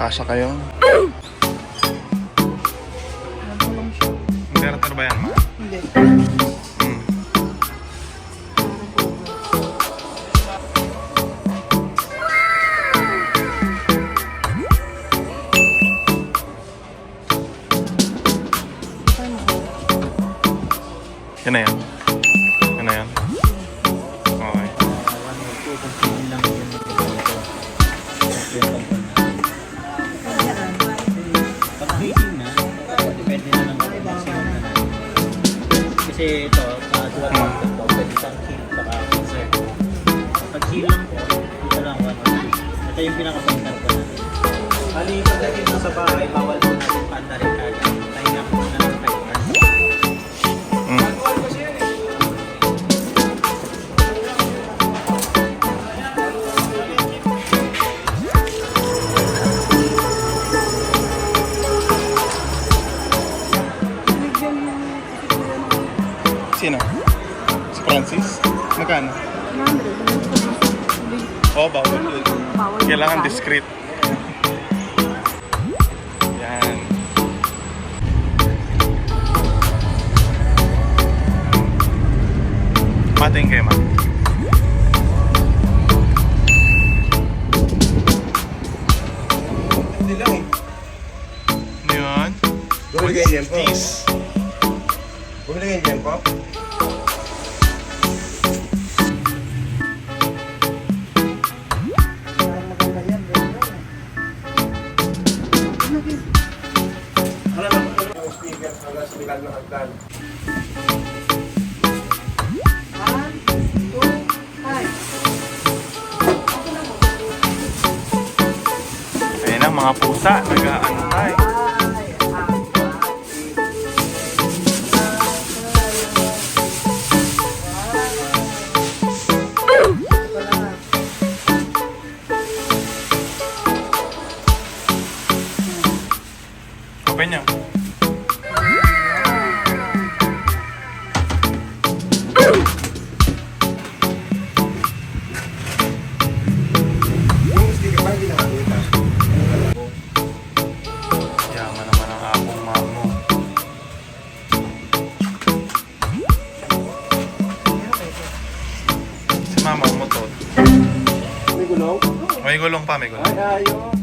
kasya kayo. Ba yan, ma? Hindi. Hmm. Yan na. Yan Kasi ito, uh, dual content to, pwede siyang heat saka insert. Pag heal lang po, dito lang ako. Ito yung pinaka-pointer ko na. Bali, pagdating mo sa bahay, bawal po natin panda rin kagad. Sino? Si Francis? Magkano? 100. Oh, bawal yun. Kailangan discreet. Yan. Mating kayo, ma'am. Hindi lang eh. Ano yun? Yung speaker hanggang sa bilang ng hagdan. Ayan ang mga pusa. Nag-aantay. Mamo. Si mama umutot. May gulong? May gulong pa, may gulong. Ay, ayos.